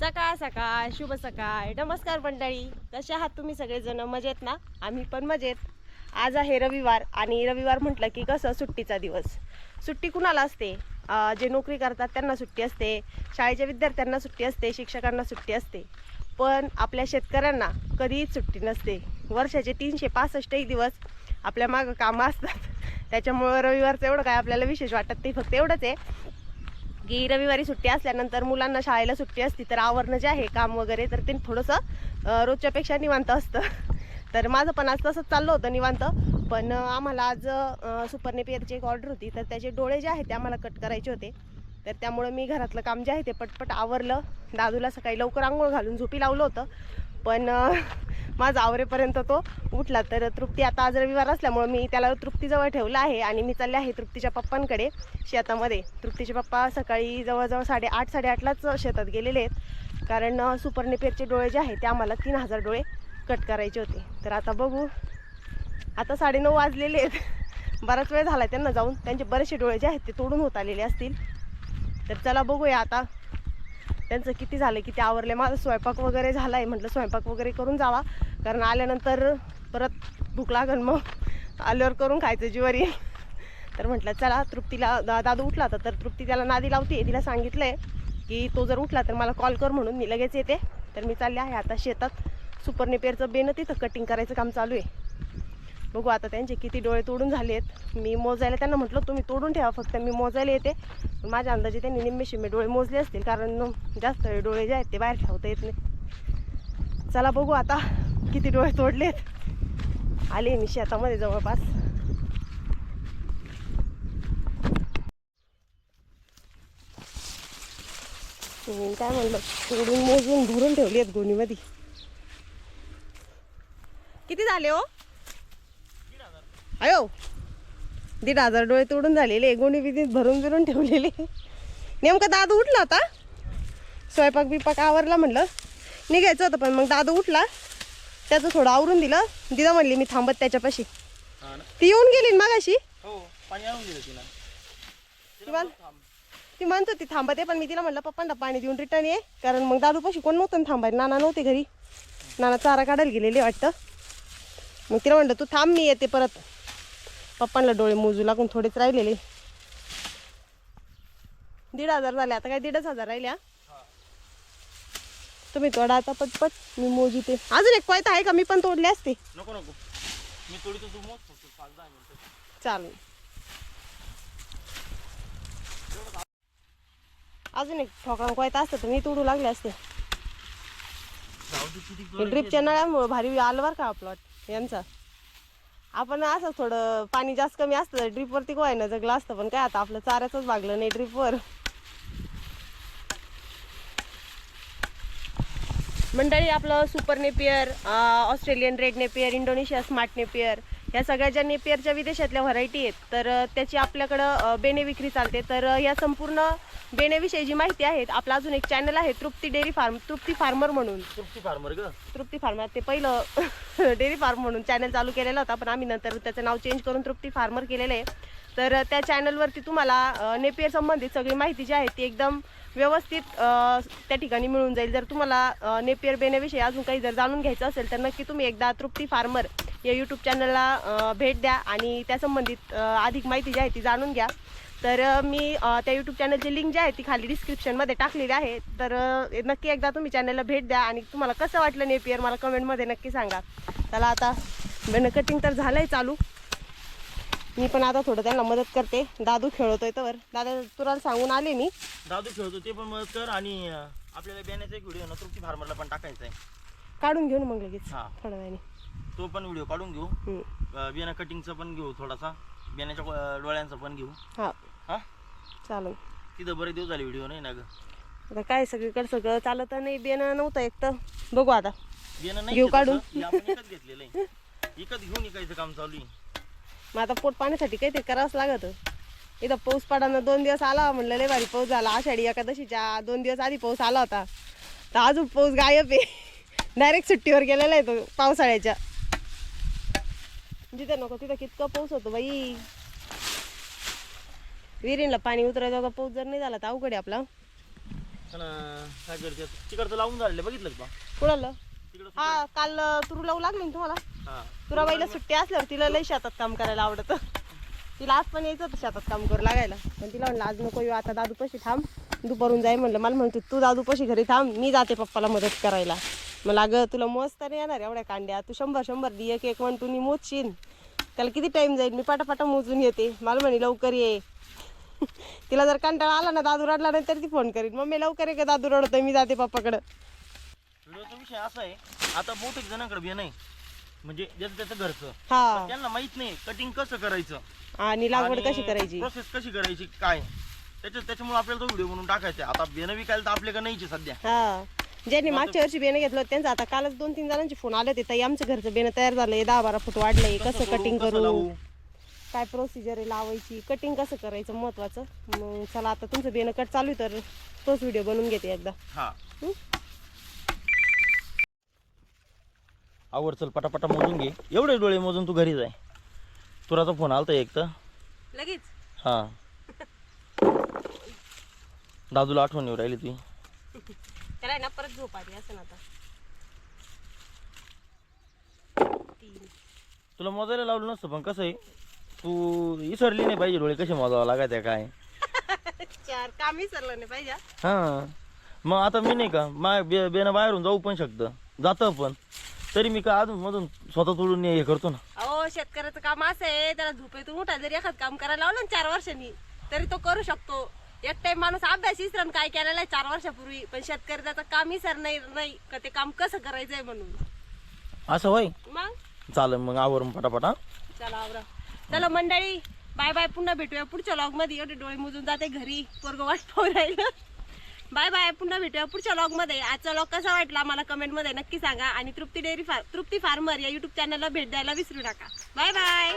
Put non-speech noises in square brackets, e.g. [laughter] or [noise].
सकाळ सकाळ शुभ सकाळ. नमस्कार मंडळी. कसे आहात तुम्ही सगळेजण? मजेत ना? आम्ही पण मजेत. आज आहे रविवार आणि रविवार म्हटलं की कसं सुट्टीचा दिवस. सुट्टी कुणाला असते? जे नोकरी करतात त्यांना सुट्टी असते शाळेच्या विद्यार्थ्यांना सुट्टी असते शिक्षकांना सुट्टी असते. पण आपल्या शेतकऱ्यांना कधीच सुट्टी नसते. वर्षाचे तीनशे पासष्टही दिवस आपल्या मागं कामं असतात. त्याच्यामुळं रविवारचं एवढं काय आपल्याला विशेष वाटत ते फक्त एवढंच आहे. की रविवारी सुट्टी असल्यानंतर मुलांना शाळेला सुट्टी असती तर आवरणं जे आहे काम वगैरे तर ते थोडंसं रोजच्यापेक्षा निवांत असतं. [laughs] तर माझं पण आज तसंच चाललं होतं निवांत. पण आम्हाला आज अं, सुपर एक ऑर्डर होती. तर त्याचे डोळे जे आहेत ते आम्हाला कट करायचे होते. तर त्यामुळं मी घरातलं काम जे आहे ते पटपट आवरलं. दादूला सकाळी लवकर आंघोळ घालून झोपी लावलं होतं. पण माझा आवरेपर्यंत तो उठला. तर तृप्ती आता आज रविवार असल्यामुळं मी त्याला तृप्तीजवळ ठेवलं आहे आणि मी चालले आहे तृप्तीच्या पप्पांकडे शेतामध्ये. तृप्तीचे पप्पा सकाळी जवळजवळ साडेआठ साडेआठलाच शेतात गेलेले आहेत. कारण सुपर्णपेरचे डोळे जे आहेत ते आम्हाला तीन हजार डोळे कट करायचे होते. तर आता बघू. आता साडेनऊ वाजलेले आहेत. बराच वेळ झाला त्यांना जाऊन. त्यांचे बरेचसे डोळे जे आहेत ते तोडून होत आलेले असतील. तर चला बघूया आता. त्यांचं किती झालं किती आवरले माझा स्वयंपाक वगैरे झाला आहे म्हटलं स्वयंपाक वगैरे करून जावा. कारण आल्यानंतर परत भूक लागल मग. आल्यावर करून खायचं जीवर. येईल तर म्हटलं चला तृप्तीला दा दादू उठला होता तर तृप्ती त्याला नादी लावते तिला सांगितलं आहे की तो जर उठला तर मला कॉल कर म्हणून. मी लगेच येते. तर मी चालले आहे आता शेतात. सुपर नेपेरचं बेनं तिथं कटिंग करायचं काम चालू आहे. बघू आता त्यांचे किती डोळे तोडून झाले आहेत मी मोजायला त्यांना म्हटलं तुम्ही तोडून ठेवा फक्त मी मोजायला येते. माझ्या अंदाजे त्यांनी निम्मे शिम्मे डोळे मोजले असतील कारण जास्त डोळे जे आहेत ते बाहेर ठेवता येत नाही. चला बघू आता किती डोळे तोडलेत. आले मी शेतामध्ये जवळपास. काय म्हणलं तोडून मोजून भरून ठेवली आहेत गोणीमध्ये. किती झाले हो? अयो दीड हजार डोळे तोडून झालेले गोणी बिदीत भरून बिरून ठेवलेले. नेमकं दादू उठला होता स्वयंपाक बिपाक आवरला म्हणलं. निघायचं होतं पण मग दादू उठला. त्याचं थोडं आवरून दिलं. दिदा म्हणली मी थांबत त्याच्यापाशी. ती येऊन गेली मागाशी? हो ती म्हण- ती म्हणत होती थांबते पण मी तिला म्हणलं पप्पांना पाणी देऊन रिटर्न ये. कारण मग दादूपाशी कोण नव्हतं थांबायला. नाना नव्हते घरी. नाना चारा काढायला गेलेले वाटतं. मग तिला म्हणलं तू थांब मी येते परत. पप्पांना डोळे मोजू लागून थोडेच राहिलेले. दीड हजार झाले आता काय दीडच हजार राहिले हा? तुम्ही तोडा आता पटपट मी मोजू ते अजून एक कोयता आहे का? मी पण तोडले असते. नको नको. मी थोडी तू मोज फक्त पाच दहा मिनिटं. चालेल. अजून एक ठोकळा कोयता असतं तर मी तोडू लागले असते. ड्रिपच्या नळ्यामुळे भारी आलं बरं का प्लॉट यांचा. आपण असं थोडं पाणी जास्त कमी असतं ड्रिपवरती ना जगलं असतं पण काय आता आपलं चाऱ्याचंच भागलं नाही ड्रीपवर मंडळी आपलं super Napier Australian red Napier Indonesia smart Napier या सगळ्या ज्या नेपियरच्या विदेशातल्या व्हरायटी आहेत तर त्याची आपल्याकडं बेणे विक्री चालते. तर या संपूर्ण बेण्याविषयी जी माहिती आहे आपला अजून एक चॅनल आहे Trupti dairy farm Trupti farmer म्हणून. तृप्ती फार्मर ग? तृप्ती फार्मर ते पहिलं [laughs] डेअरी फार्म म्हणून चॅनल चालू केलेला होता पण आम्ही नंतर त्याचं नाव चेंज करून तृप्ती फार्मर केलेलं आहे. तर त्या चॅनलवरती तुम्हाला नेपियर संबंधित सगळी माहिती जी आहे ती एकदम व्यवस्थित त्या ठिकाणी मिळून जाईल. जर तुम्हाला नेपियर बेण्याविषयी अजून काही जर जाणून घ्यायचं असेल तर नक्की तुम्ही एकदा तृप्ती फार्मर या यूट्यूब चॅनलला भेट द्या आणि त्या संबंधित अ, अधिक माहिती जी आहे ती जाणून घ्या. तर मी त्या यूट्यूब चॅनलची लिंक जी आहे ती खाली डिस्क्रिप्शनमध्ये टाकलेली आहे. तर नक्की एकदा तुम्ही चॅनलला भेट द्या आणि तुम्हाला कसं वाटलं नेपियर मला कमेंटमध्ये नक्की सांगा. चला आता बेन कटिंग तर झालं आहे चालू. मी पण आता थोडं त्यांना मदत करते. दादू खेळवतोय तर दादा तुला सांगून आले मी. दादू खेळतो ते पण मदत कर आणि आपल्याला बियाण्याचा एक व्हिडिओ ना तृप्ती फार्मरला पण टाकायचा आहे काढून घेऊन मग लगेच. हा. थोड्या वेळाने. तो पण व्हिडिओ काढून घेऊ. हम्म. अं, बियाणं कटिंगचा पण घेऊ थोडासा. बियाण्याच्या अं, डोळ्यांचा पण घेऊ. हा. हा? चालेल. तिथं बरेच दिवस झाले व्हिडिओ नाही ना ग. आता काय सगळीकडे सगळं चालत नाही बेनं नव्हतं एक तर. बघू आता. बियाणं नाही घेऊ काढून? हे आपण विकत घेतलेलं आहे. विकत घेऊन विकायचं काम चालू आहे. मग आता पोट पाण्यासाठी काहीतरी करावंच लागत. इथं पाऊस पडानं दोन दिवस आला म्हणलं लय भारी पाऊस झाला. आषाढी एकादशीच्या दोन दिवस आधी पाऊस आला होता. तर अजून पाऊस गायब आहे. [laughs] डायरेक्ट सुट्टीवर गेलेला आहे तो पावसाळ्याच्या. जिथं नको तिथं कितकं पाऊस होतो बाई. विहिरीला पाणी उतरायचं पाऊस जर नाही झाला तर अवघड आहे आपला. तिकडचं लावून झालेलं बघितलं का कुणाला? हा काल तुरू लावू लागली ना तुम्हाला? हा. तुराबाईला सुट्टी असल्यावर तिला लई शेतात काम करायला आवडतं. तिला आज पण यायचं होतं शेतात काम करू लागायला. पण तिला म्हणलं आज नको येऊ आता दादू पशी थांब. दुपारून जाय म्हणलं मला म्हणतो तू दादू पशी घरी थांब मी जाते पप्पाला मदत करायला. मला अगं तुला मोजता नाही येणार एवढ्या कांड्या. तू शंभर शंभर दी एक एक तुम्ही मोजशील. त्याला किती टाइम जाईल? मी पटापटा मोजून येते मला म्हणे लवकर ये. [laughs] तिला जर कंटाळा आला ना दादू रडला नाही तर ती फोन करीन. मम्मी लवकर ये का दादू रडतोय मी जाते पप्पाकडं. व्हिडिओचा विषय असा आहे आता बहुतेक जणांकडे बिया नाही. म्हणजे ज्याचं त्याचं घरचं. हा. त्यांना माहीत नाही कटिंग कसं करायचं. आणि लागवड कशी करायची? प्रोसेस कशी करायची काय? त्याच्या त्याच्यामुळे आपल्याला तो व्हिडिओ बनवून टाकायचा आहे. आता बियाणं विकायला तर आपल्याकडे नाहीचे सध्या. हा. ज्यांनी मागच्या वर्षी बेणं घेतलं होतं, त्यांचं आता कालच दोन तीन जणांचे फोन आले होते. ताई आमचं घरचं बेणं तयार झालंय. दहा बारा फूट वाढलंय. कसं कटिंग करू? काय प्रोसिजर आहे लावायची? कटिंग कसं करायचं? महत्वाचं. मग चला आता तुमचं बेणं कट चालू आहे तर तोच व्हिडिओ बनवून घेते एकदा. हा. हं? आवर चल पटापटा मोजून घे. एवढे डोळे मोजून तू घरी जाय. तुराचा फोन आलता एक तर. लगेच? हा. दादूला आठवण येऊ राहिली ती त्याला ना परत झोप आली असं ना आता. तीन. तुला मोजायला लावलं नसतं पण कसं आहे तू विसरली नाही पाहिजे डोळे कसे मोजावं लागायचे काय? [laughs] चार काम विसरलं नाही पाहिजे हा. हा. मग आता मी नाही का मा बे बेनं बाहेरून जाऊ पण शकतं जातं पण. तरी मी का अजून मधून स्वतः तोडून हे करतो ना. अहो शेतकऱ्याचं काम असं आहे त्याला झोपेतून उठा जरी एखाद काम करायला लावलं ना चार वर्षांनी तरी तो करू शकतो. एक टाइम माणूस अभ्यास विसरण काय केलेला आहे? चार वर्षापूर्वी. पण शेतकरी त्याचं काम विसरणार नाही का ते काम कसं करायचंय म्हणून? असं होय? मग? चालेल मग आवरून पटापटा चला आवरा. चला मंडळी बाय बाय. पुन्हा भेटूया पुढच्या लॉगमध्ये एवढे डोळे मोजून जाते घरी. पोरग वाट पाहून राहिलं. Bye bye. पुन्हा भेटूया पुढच्या लॉगमध्ये आजचा लॉग कसा वाटला मला कमेंटमध्ये नक्की सांगा. आणि तृप्ती डेअरी फार तृप्ती फार्मर या युट्यूब चॅनलला भेट द्यायला विसरू नका. Bye bye.